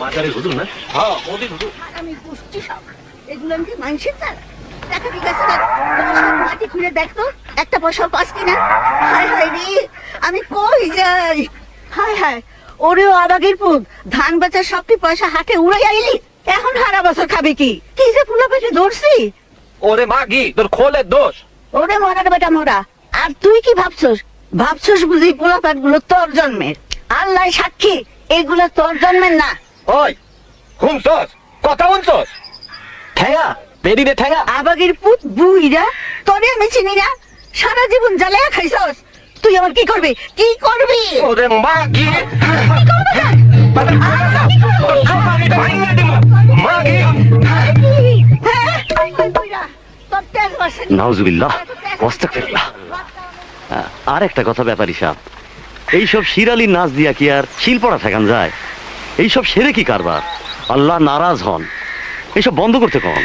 নালাই আমি বুঝছি সব। এগুলো কি মানুষের দ্বারা দেখা ঠিক আছে না তোমার সব মাটি দেখতো একটা পয়সা পাস কিনা হায় হায় রে আমি কই যাই? হায় হায় ওরেও আবাগের পুত ধান বেচার সবটি পয়সা হাতে উড়াই আইলি এখন হারা বছর খাবি কি? কি যে ফুলা পেটে ধরছি? ওরে মাগি তোর খোলের দোষ। ওরে মরার বেটা মোরা আর তুই কি ভাবছস? ভাবছস বুঝি পোলা পেটগুলো তোর জন্মের। আল্লাহ সাক্ষী এগুলো তোর জন্মের না। ওই কথা ঠেঙা বেরি দে ঠেঙা। আবাগের পুত বুইরা তোরে আমি চিনি না। সারা জীবন জ্বালায়া খাইছস। তুই আমার কি করবি? কি করবি? ওরে মাগি মাগি হ্যাঁ? নাউজুবিল্লাহ আর একটা কথা ব্যাপারী সাহেব এইসব শিরালি নাচ দিয়া কি আর শিল পড়া ঠেকান যায়? এইসব সেরে কি কারবার? আল্লাহ নারাজ হন। এইসব বন্ধ করতে কন।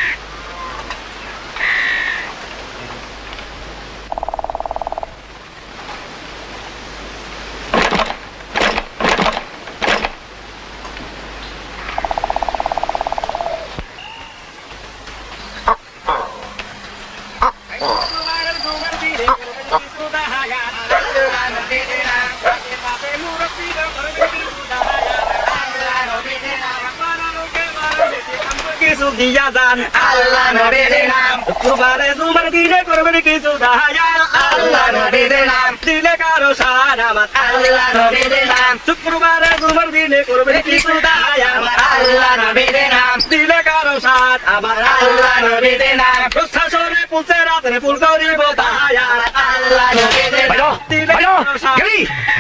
কিছু দিয়া যান আল্লাহ নবীর নাম। কুরবানে জুমার দিনে করবেন কিছু দায়ান আল্লাহ নবীর নাম। দিলে কারও সার আল্লাহ নবীর নাম। শুক্রবারে জুমার দিনে করবেন কিছু দায়ান আল্লাহ নবীর নাম। দিলে কারও সার আমার। আল্লাহ নবীর নাম। প্রশাসনে পুলছে রাত্রে ফুল করিব দায়ান আল্লাহ নবীর নাম। দিলে কারও সার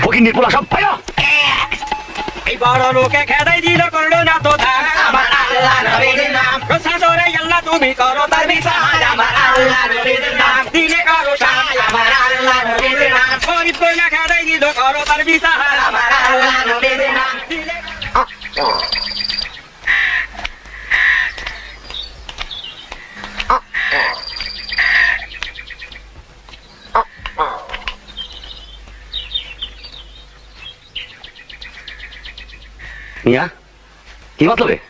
ফকির পোলা সব পাইয়া এই বড় লোকে খেদাই দিল করল না তো দান আমার আল্লাহ নবীর নাম কি মতলবে?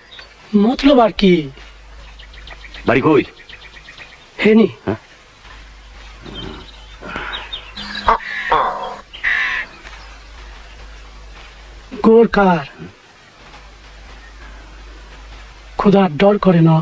মতলব আর কি বাড়ি কই? হেনি? গোর কার খোদার ডর করে না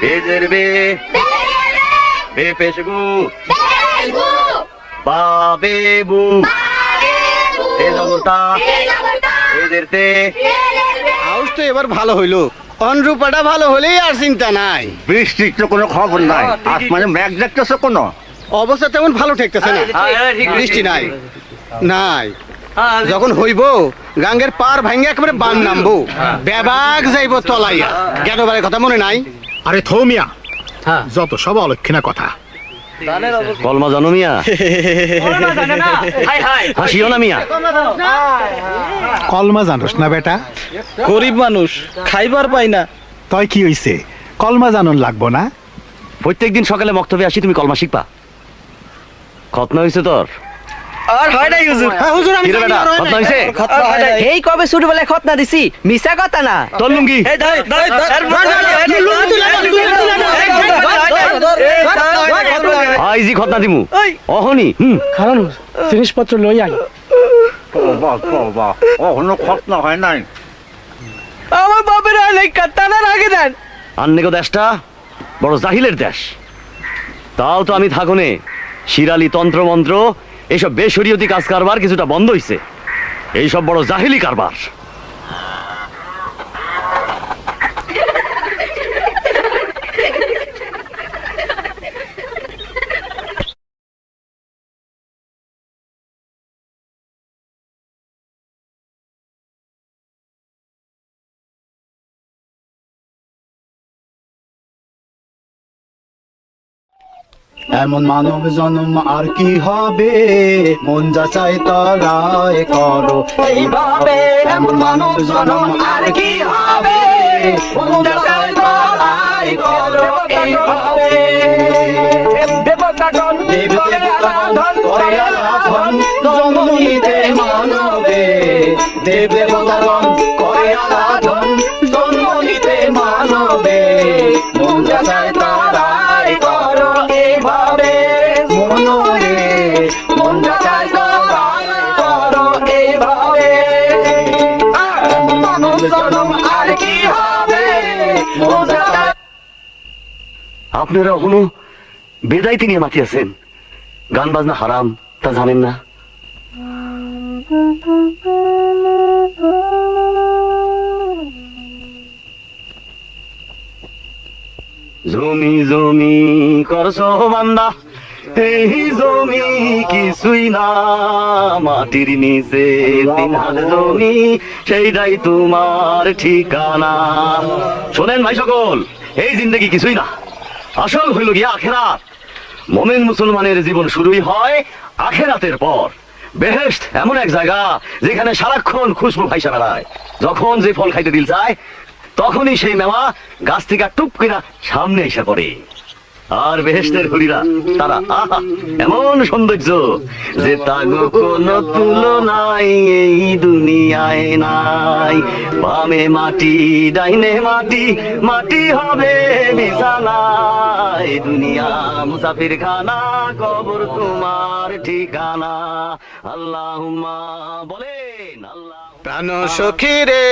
বেজের বে বে পেশগু বা বেবু এ জবরতা এদের তে হাউস তো এবার ভালো হইল। অনুরূপাটা ভালো হলেই আর চিন্তা নাই। বৃষ্টির তো কোনো খবর নাই। আসমানে মেঘ দেখতেছো কোনো? অবস্থা তেমন ভালো ঠেকতেছে না। বৃষ্টি নাই। নাই। যখন হইব গাঙ্গের পার ভাঙ্গে একেবারে বান নামবো। বেবাক যাইব তলাইয়া। গেটবারের কথা মনে নাই? আরে থৌ মিয়া যত সব অলক্ষিনা কথা। কলমা জানো মিয়া? High high. হাসিও না মিয়া? কলমা জানোস না বেটা? গরিব মানুষ খাইবার পাই না। তই কি হইছে? কলমা জানন লাগবো না? প্রত্যেকদিন সকালে মক্তবে আসি তুমি কলমা শিখবা। খতনা হয়েছে তোর। আর হয় নাই হুজুর। হ্যাঁ, হুজুর আমি জানি আর হয় খতনা নাই। হয়েছে খতনা হয় নাই। এই কবে ছোটবেলায় খতনা দিছি? মিশা কথা না। তোর লুঙ্গি। এই ধর, ধর, ধর, আইজি খতনা দিমু। অহনি হুম। কারণ জিনিসপত্র লই আই খতনা হয় নাই। আমার বাপের আলে কাতানার আগে দেন। আন্নেগো দেশটা বড় জাহিলের দেশ। তাও তো আমি থাকনে শিরালি তন্ত্রমন্ত্র এইসব বেসরিয়তি কাজ কারবার কিছুটা বন্ধ হইছে। এইসব বড় জাহিলি কারবার। এমন মানব জন্ম আর কি হবে? মন যা চাই তলায় করো। এইভাবে এমন মানব জন্ম আর কি হবে? মন যা চাই তলায় করো। এইভাবে দেবতাগণ দেবতাগণ করে আরাধন মানবে। দেবতাগণ করে আরাধন আপনারা এখনও বেদাইতে নিয়ে মাতিয়েছেন গান বাজনা হারাম, তা জানেন না। জমি জমি করছ বান্দা এই জমি কিছুই না, মাটির নিচে তিন হাত জমি, সেইটাই তোমার ঠিকানা। শোনেন ভাই সকল, এই জিন্দগি কিছুই না। আসল হইল গিয়া আখেরাত। মোমেন মুসলমানের জীবন শুরুই হয় আখেরাতের পর। বেহেস্ট এমন এক জায়গা যেখানে সারাক্ষণ খুশবু ভাইসা বেড়ায়। যখন যে ফল খাইতে দিল চায় তখনই সেই মেমা গাছ থেকে টুপ করে সামনে এসে পড়ে। আর বেহেস্টের হরিরা, তারা, আহা, এমন সৌন্দর্য যে তাগো কোনো তুলনাই এই দুনিয়ায় নাই। বামে মাটি, ডাইনে মাটি মাটি হবে বিছানায় দুনিয়া মুসাফির খানা কবর তোমার ঠিকানা। আল্লাহুম্মা, বলেন, আল্লাহ। প্রাণ সখী রে,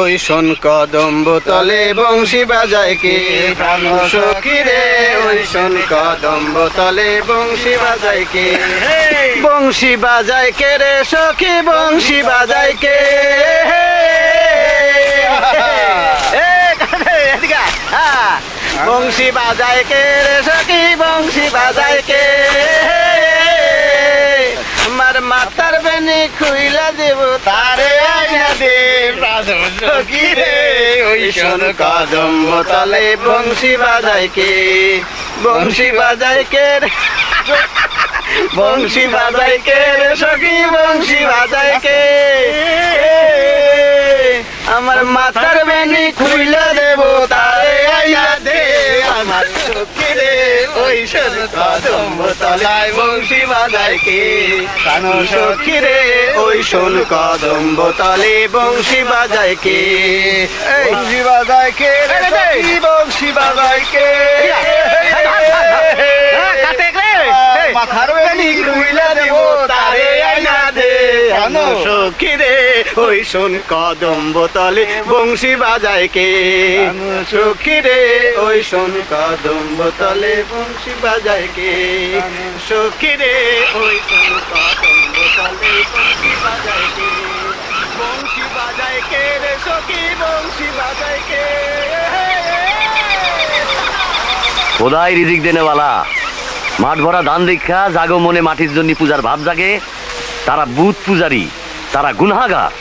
ওই শোন কদম্ব তলে বংশী বাজায় কে? প্রাণ সখী রে, ওই শোন কদম্ব তলে বংশী বাজায় কে? বংশী বাজায় কে রে সখী, বংশী বাজায় কে। বংশী বাজায় কে রে সখী, বংশী বাজায় কে? মাতার বেনি খুইলা দেব, তারে আইনা দে। রে ওই শোন কদম তলে বংশী বাজায় কে? বংশী বাজায় কে বংশী বাজায় কে রে সখী? বংশী বাজায় কে? আমার মাথার বেনি খুইলা আমার সখী রে ওই শোন কদম তলায় বংশী বাজায় কে কান সখী রে কদম তলে বংশী বাজায় কে বংশী বাজায় কে রে বংশী বাজায় কে মাথার সখী রে, ওই শোন কদম্ব তলে বংশী বাজায় কে। সখী রে, ওই শোন কদম্ব তলে বংশী বাজায় কে। সখী রে, ওই শোন কদম্ব বংশী বাজায় কে। বংশী বাজায় কে রে সখী, বংশী বাজায় কে। খোদাই রিজিক দেনেওয়ালা? মাঠ ভরা দান দীক্ষা, জাগো মনে মাটির জন্য পূজার ভাব জাগে। তারা বুধ পূজারী, তারা গুনহাগার।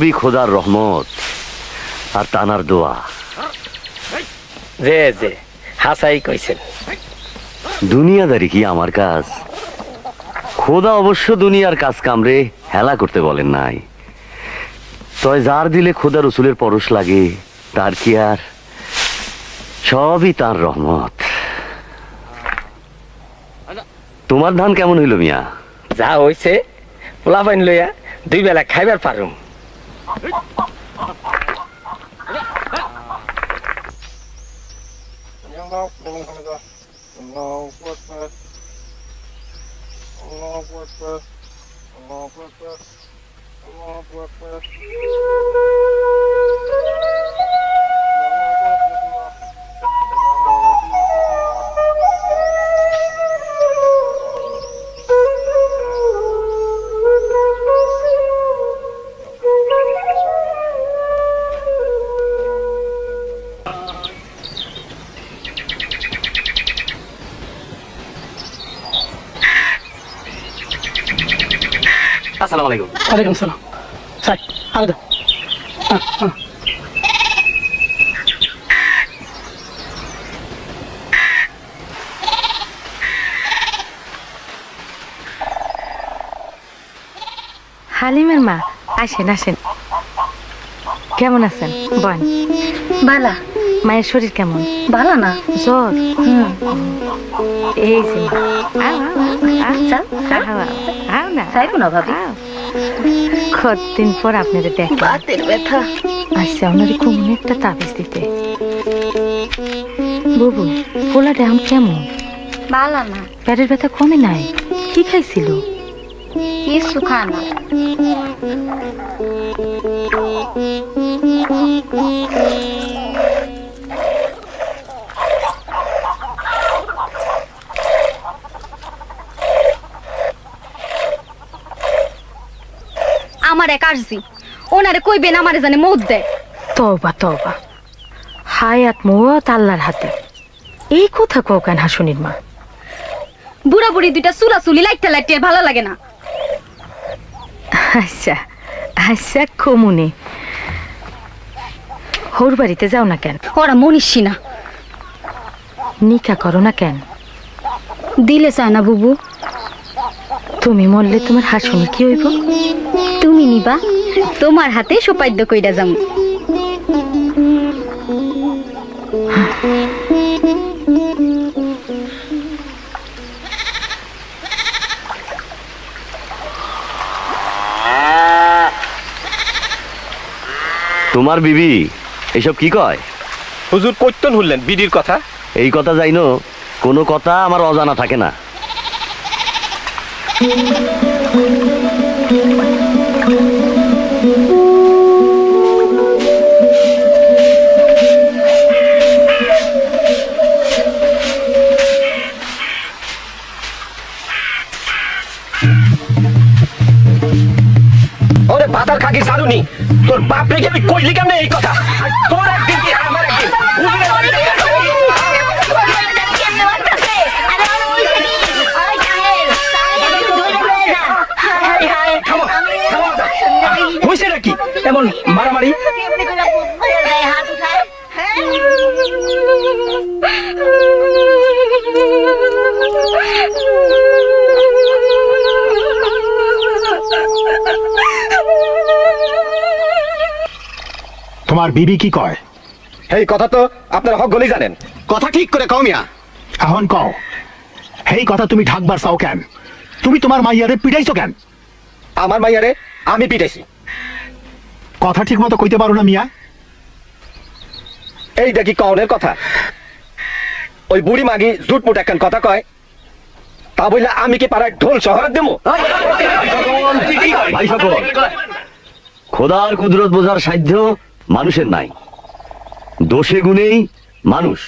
সবই খোদার রহমত আর তানার দোয়া। যে যে হাসাই কইছেন। দুনিয়াদারি কি আমার কাজ? খোদা অবশ্য দুনিয়ার কাজ কামরে হেলা করতে বলেন নাই। তয় যার দিলে খোদা রসুলের পরশ লাগে তার কি আর? সবই তার রহমত। তোমার ধান কেমন হইল মিয়া? যা হইছে পোলা পাইন লইয়া দুই বেলা খাইবার পারুম। Hello, Hello, Hello, WordPress. Hello, WordPress. Hello, WordPress. Hello, WordPress. আসসালামু আলাইকুম। ওয়ালাইকুম সালাম। হালিমের মা আসেন আসেন। কেমন আছেন? বল বালা মায়ের শরীর কেমন? ভালো না? জ্বর? এই যে। আও, না। চাইব না ভাবি। কতদিন পর আপনাদের দেখলাম বাতের ব্যথা। আচ্ছা আপনার কোমন একটা তাবিজ দিতে। বুবু পোলাটা এখন কেমন? বালা না। পেটের ব্যথা কমে নাই? কি খাইছিল? কিছু খানা আমার এক আরজি। ওনারে কইবেন আমারে জানে মত দেয়। তবা তবা হায়াত মত আল্লাহর হাতে। এই কথা কও কেন হাসুনির মা? বুড়া বুড়ি দুইটা চুলা চুলি লাইটটা লাইটে ভালো লাগে না। আচ্ছা আচ্ছা কমুনে। হোর বাড়িতে যাও না কেন? ওরা মনীষী না। নিকা করো না কেন? দিলে চায় না বুবু। তুমি মরলে তোমার হাসুনি কি হইব? তুমি নিবা তোমার হাতে সোপাদ্য কইরা যাম। তোমার বিবি এসব কি কয়? হুজুর কৈতন হলেন বিডির কথা। এই কথা যাইনো কোনো কথা আমার অজানা থাকে না। সারুনি তোর বাপ রেখে আমি কইলি কেমনে এই কথা আর তোর একদিন কি আমার একদিন হইছে নাকি এমন মারামারি তোমার বিবি কি কয়? এই কথা তো আপনার হক গলি জানেন। কথা ঠিক করে কও মিয়া। এখন কও। এই কথা তুমি ঢাকবার চাও কেন? তুমি তোমার মাইয়ারে পিটাইছো কেন? আমার মাইয়ারে আমি পিটাইছি। কথা ঠিক মতো কইতে পারো না মিয়া। এইটা কি কনের কথা। ওই বুড়ি মাগি জুটমুট একখান কথা কয়। তা বললে আমি কি পাড়ায় ঢোল শহর দেবো খোদার কুদরত বোঝার সাধ্য মানুষের নাই। দোষে গুণেই মানুষ।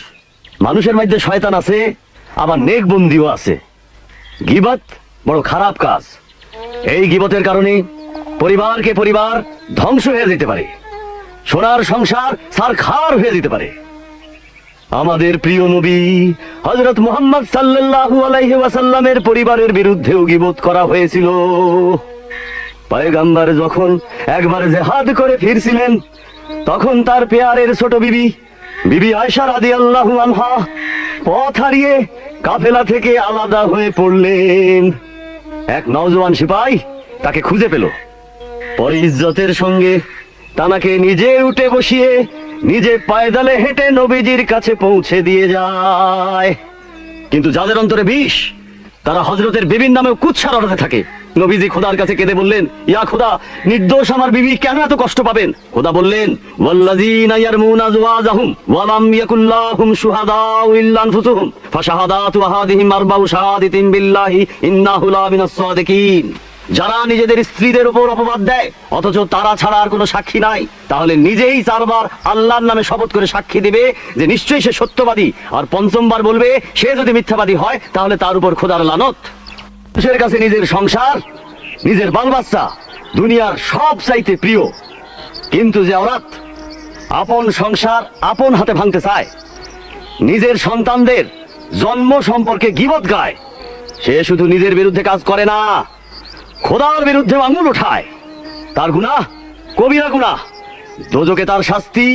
মানুষের মধ্যে শয়তান আছে, আবার নেক বন্দিও আছে। গিবত বড় খারাপ কাজ। এই গিবতের কারণে পরিবারকে পরিবার ধ্বংস হয়ে যেতে পারে। সোনার সংসার সার খার হয়ে যেতে পারে। আমাদের প্রিয় নবী হজরত মোহাম্মদ সাল্লাল্লাহু আলাইহি ওয়াসাল্লামের পরিবারের বিরুদ্ধেও গিবত করা হয়েছিল। পয়গাম্বার যখন একবার জেহাদ করে ফিরছিলেন তখন তার পেয়ারের ছোট বিবি বিবি আয়সা রাদিয়াল্লাহু আনহা পথ হারিয়ে কাফেলা থেকে আলাদা হয়ে পড়লেন। এক নওজোয়ান সিপাই তাকে খুঁজে পেল। পরে ইজ্জতের সঙ্গে তানাকে নিজে উঠে বসিয়ে নিজে পায়দালে হেঁটে নবীজির কাছে পৌঁছে দিয়ে যায়। কিন্তু যাদের অন্তরে বিষ, তারা হজরতের বিবির নামে কুৎসার অর্থে থাকে। নবীজি খোদার কাছে কেঁদে বললেন, ইয়া খোদা, নির্দোষ আমার বিবি, কেন এত কষ্ট পাবেন? খোদা বললেন, ওয়াল্লাযীনা ইয়ারমুনা ওয়া লাম ইয়াকুল্লাহুম শুহাদাউ ফাশাহাদাতু আহাদিহিম আরবাউ শাহাদাতিন বিল্লাহি, ইন্নাহু সাদিকিন। যারা নিজেদের স্ত্রীদের উপর অপবাদ দেয়, অথচ তারা ছাড়া আর কোনো সাক্ষী নাই, তাহলে নিজেই চারবার আল্লাহর নামে শপথ করে সাক্ষী দিবে যে নিশ্চয়ই সে সত্যবাদী। আর পঞ্চমবার বলবে, সে যদি মিথ্যাবাদী হয়, তাহলে তার উপর খোদার লানত। মানুষের কাছে নিজের সংসার, নিজের বাল বাচ্চা দুনিয়ার সব চাইতে প্রিয়। কিন্তু যে অরাত আপন সংসার আপন হাতে ভাঙতে চায়। নিজের সন্তানদের জন্ম সম্পর্কে গিবত গায়। সে শুধু নিজের বিরুদ্ধে কাজ করে না, খোদার বিরুদ্ধে আঙুল উঠায় তার গুণা কবিরা গুণা দোজকে তার শাস্তি,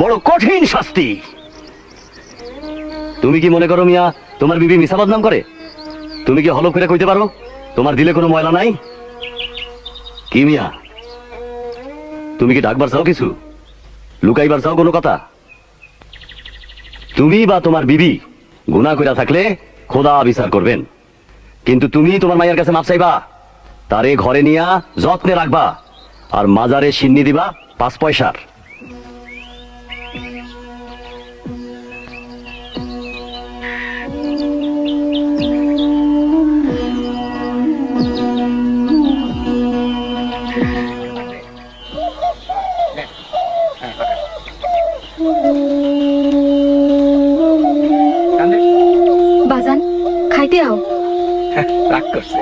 বড় কঠিন শাস্তি। তুমি কি মনে করো মিয়া, তোমার বিবি মিশা বদনাম করে? তুমি কি হলফ করে কইতে পারো? তোমার দিলে কোনো ময়লা নাই? কি মিয়া? তুমি কি ডাকবার চাও কিছু? লুকাইবার চাও কোনো কথা? তুমি বা তোমার বিবি গুণা কইরা থাকলে খোদা বিচার করবেন। কিন্তু তুমি তোমার মায়ের কাছে মাপ চাইবা, তারে ঘরে নিয়া যত্নে রাখবা, আর মাজারে সিন্নি দিবা পাঁচ পয়সার। খাইতে আও। হ্যাঁ, রাগ করছে।